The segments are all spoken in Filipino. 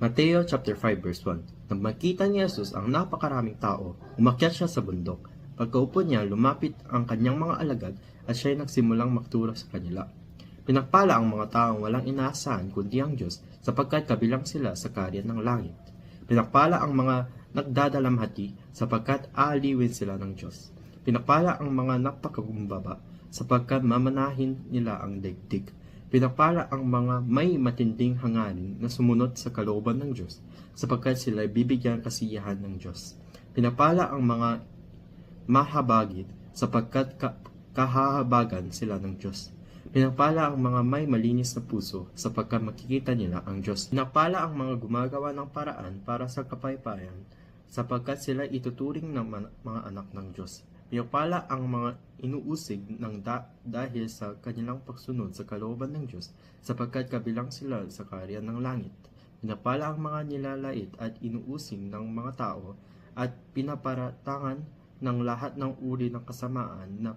Mateo chapter 5 verse 1 Nang makita ni Jesus ang napakaraming tao, umakyat siya sa bundok. Pagkaupo niya, lumapit ang kanyang mga alagad at siya'y nagsimulang magturo sa kanila. Pinagpala ang mga taong walang inaasahan kundi ang Diyos sapagkat kabilang sila sa karyan ng langit. Pinagpala ang mga nagdadalamhati sapagkat aaliwin sila ng Diyos. Pinagpala ang mga napakagumbaba sapagkat mamanahin nila ang daigdig. Pinagpala ang mga may matinding hangarin na sumunod sa kalooban ng Diyos, sapagkat sila bibigyan kasiyahan ng Diyos. Pinapala ang mga mahabagid, sapagkat ka- kahahabagan sila ng Diyos. Pinapala ang mga may malinis na puso, sapagkat makikita nila ang Diyos. Pinapala ang mga gumagawa ng paraan para sa kapaypayan, sapagkat sila ituturing ng mga anak ng Diyos. Pinapala ang mga inuusig ng da- dahil sa kanilang pagsunod sa kalooban ng Diyos, sapagkat kabilang sila sa karyan ng langit. Pinapala ang mga nilalait at inuusig ng mga tao at pinaparatangan ng lahat ng uri ng kasamaan na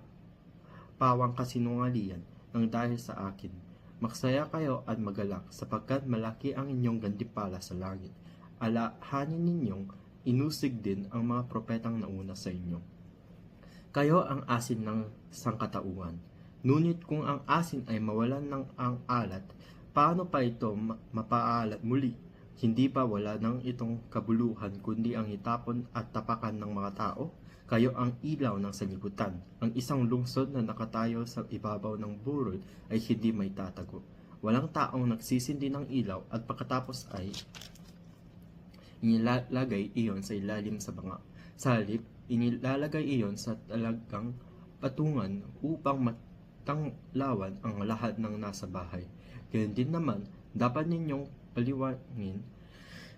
pawang kasinungalingan ng dahil sa akin. Magsaya kayo at magalak sapagkat malaki ang inyong gandipala sa langit. Alahanin ninyong inusig din ang mga propetang nauna sa inyo. Kayo ang asin ng sangkatauhan. Ngunit kung ang asin ay mawalan ng ang alat, paano pa ito ma- mapaalat muli? Hindi ba wala ng itong kabuluhan kundi ang itapon at tapakan ng mga tao? Kayo ang ilaw ng sanlibutan. Ang isang lungsod na nakatayo sa ibabaw ng burol ay hindi may tatago. Walang taong nagsisindi ng ilaw at pagkatapos ay inilalagay iyon sa ilalim sa banga. Sa halip, inilalagay iyon sa talagang patungan upang matanglawan ang lahat ng nasa bahay. Ganyan din naman, dapat ninyong paliwangin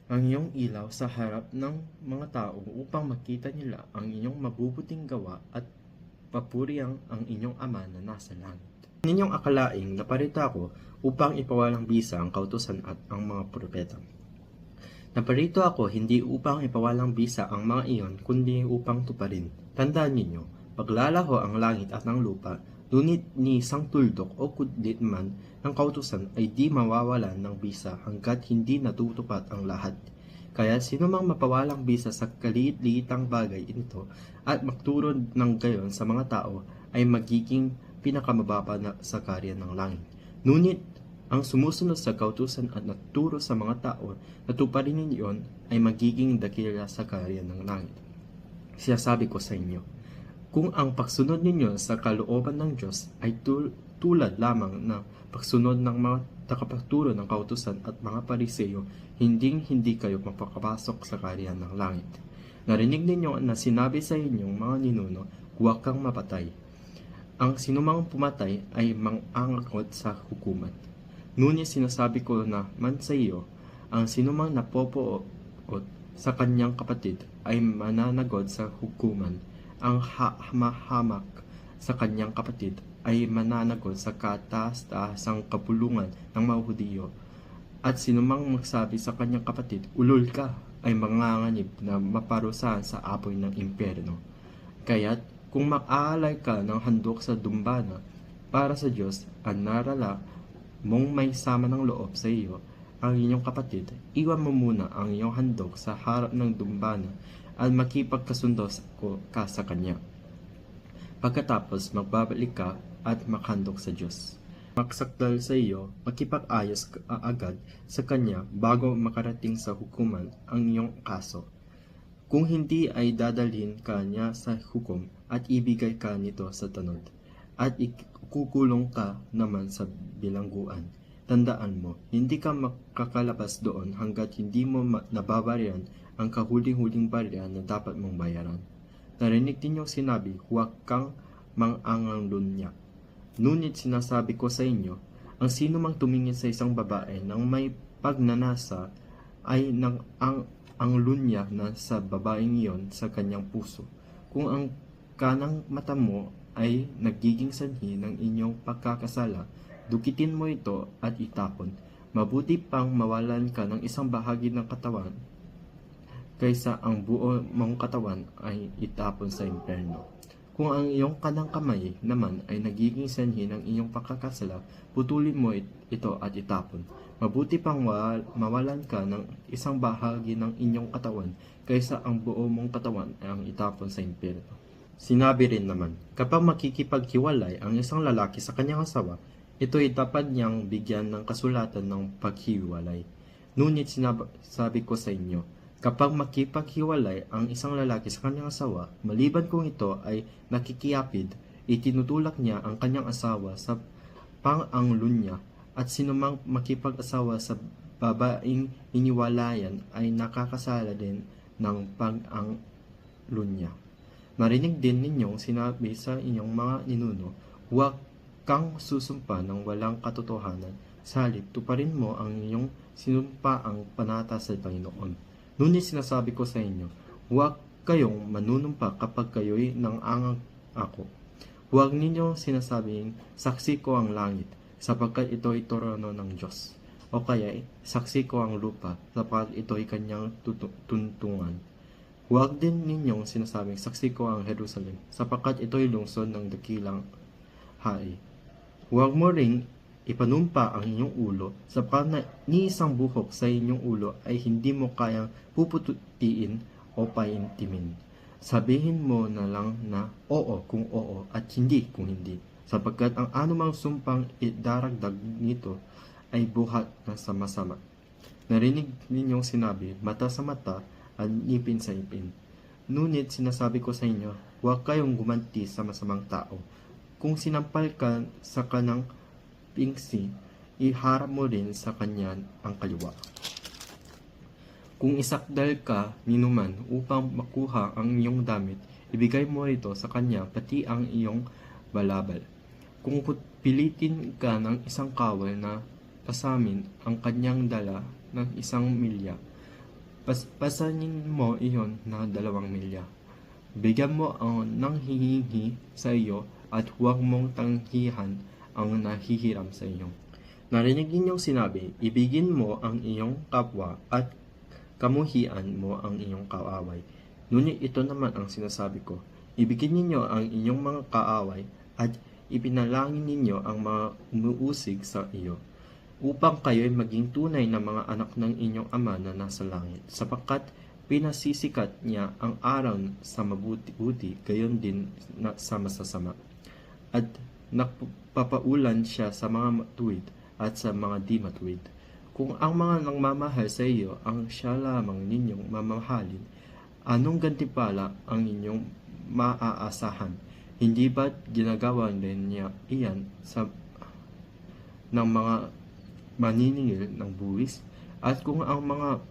ang iyong ilaw sa harap ng mga tao upang makita nila ang inyong mabubuting gawa at papuriang ang inyong ama na nasa langit. Ninyong akalaing naparito ako upang ipawalang bisa ang kautusan at ang mga propeta. Naparito ako hindi upang ipawalang bisa ang mga iyon, kundi upang tuparin. Tandaan ninyo, paglalaho ang langit at ang lupa, ngunit ni isang tuldok o kudlit man ng kautusan ay di mawawalan ng bisa hanggat hindi natutupad ang lahat. Kaya sino mang mapawalang bisa sa kaliit-liitang bagay ito at magturo ng gayon sa mga tao ay magiging pinakamababa na sa karya ng langit. Ngunit ang sumusunod sa kautusan at naturo sa mga tao na tuparin niyon ay magiging dakila sa karya ng langit. Siyasabi ko sa inyo, kung ang pagsunod ninyo sa kalooban ng Diyos ay tul- tulad lamang ng pagsunod ng mga takapagturo ng kautusan at mga pariseyo, hindi hindi kayo mapakapasok sa karya ng langit. Narinig ninyo na sinabi sa inyong mga ninuno, huwag kang mapatay. Ang sinumang pumatay ay mang-angagot sa hukuman. Ngunit sinasabi ko na man sa iyo, ang sinumang napopoot sa kanyang kapatid ay mananagod sa hukuman. Ang ha- mahamak sa kanyang kapatid ay mananagod sa kataas-taasang kapulungan ng mga Hudiyo. At sinumang magsabi sa kanyang kapatid, ulol ka, ay manganganib na maparusahan sa apoy ng impyerno. Kaya't kung mag-aalay ka ng handok sa dumbana para sa Diyos, ang narala mong may sama ng loob sa iyo ang inyong kapatid, iwan mo muna ang iyong handog sa harap ng dumbana at makipagkasundo ka sa kanya. Pagkatapos magbabalik ka at makhandog sa Diyos. Maksakdal sa iyo, makipag-ayos ka agad sa kanya bago makarating sa hukuman ang iyong kaso. Kung hindi ay dadalhin ka niya sa hukom at ibigay ka nito sa tanod, at ikukulong ka naman sa bilangguan. Tandaan mo, hindi ka makakalabas doon hanggat hindi mo nababayaran ang kahuling-huling barya na dapat mong bayaran. Narinig din yung sinabi, huwag kang mang-angalunya. Ngunit sinasabi ko sa inyo, ang sino mang tumingin sa isang babae nang may pagnanasa ay nang ang ang lunya na sa babaeng iyon sa kanyang puso. Kung ang kanang mata mo ay nagiging sanhi ng inyong pagkakasala, dukitin mo ito at itapon. Mabuti pang mawalan ka ng isang bahagi ng katawan kaysa ang buo mong katawan ay itapon sa impyerno. Kung ang iyong kanang kamay naman ay nagiging sanhi ng iyong pagkakasala, putulin mo it- ito at itapon. Mabuti pang wa- mawalan ka ng isang bahagi ng inyong katawan kaysa ang buo mong katawan ay ang itapon sa impyerno. Sinabi rin naman, kapag makikipaghiwalay ang isang lalaki sa kanyang asawa, ito'y dapat niyang bigyan ng kasulatan ng paghiwalay. Ngunit sinab- sabi ko sa inyo, kapag makipaghiwalay ang isang lalaki sa kanyang asawa, maliban kung ito ay nakikiyapid, itinutulak niya ang kanyang asawa sa pang-anglunya at sinumang makipag-asawa sa babaeng iniwalayan ay nakakasala din ng pang-anglunya. Marinig din ninyong sinabi sa inyong mga ninuno, huwag kang susumpa ng walang katotohanan. Sa halip, tuparin mo ang iyong sinumpaang panata sa Panginoon. Ngunit sinasabi ko sa inyo, huwag kayong manunumpa kapag kayo'y nang angang ako. Huwag ninyong sinasabing, saksi ko ang langit, sapagkat ito'y trono ng Diyos. O kaya, saksi ko ang lupa, sapagkat ito'y kanyang tuntungan. Huwag din ninyong sinasabing, saksi ko ang Jerusalem, sapagkat ito'y lungsod ng dakilang hai. Huwag mo ring ipanumpa ang inyong ulo, sapagkat na ni isang buhok sa inyong ulo ay hindi mo kayang pupututiin o paintimin. Sabihin mo na lang na oo kung oo at hindi kung hindi, sapagkat ang anumang sumpang idaragdag nito ay buhat na sama-sama. Narinig ninyong sinabi, mata sa mata at ngipin sa ngipin. Ngunit sinasabi ko sa inyo, huwag kayong gumanti sa masamang tao. Kung sinampal ka sa kanang pingsi, iharap mo rin sa kanya ang kaliwa. Kung isakdal ka ninuman upang makuha ang iyong damit, ibigay mo ito sa kanya pati ang iyong balabal. Kung pilitin ka ng isang kawal na pasamin ang kanyang dala ng isang milya, pas pasanin mo iyon na dalawang milya. Bigyan mo ang nanghihingi sa iyo at huwag mong tanghihan ang nahihiram sa iyo. Narinig ninyong sinabi, ibigin mo ang iyong kapwa at kamuhian mo ang iyong kaaway. Ngunit ito naman ang sinasabi ko, ibigin ninyo ang inyong mga kaaway at ipinalangin ninyo ang mga umuusig sa iyo, upang kayo'y maging tunay na mga anak ng inyong ama na nasa langit, sapagkat pinasisikat niya ang araw sa mabuti-buti, gayon din na sa masasama. At napapaulan siya sa mga matuwid at sa mga di matuwid. Kung ang mga nangmamahal sa iyo ang siya lamang ninyong mamahalin, anong gantimpala ang inyong maaasahan? Hindi ba ginagawa din niya iyan sa ng mga maniningil ng buwis? At kung ang mga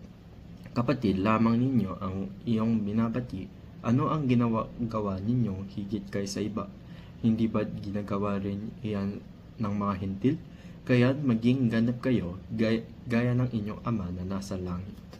kapatid lamang ninyo ang iyong binabati, ano ang ginawa gawa ninyong higit kaysa iba? Hindi ba ginagawa rin iyan ng mga hintil? Kaya maging ganap kayo gaya ng inyong ama na nasa langit.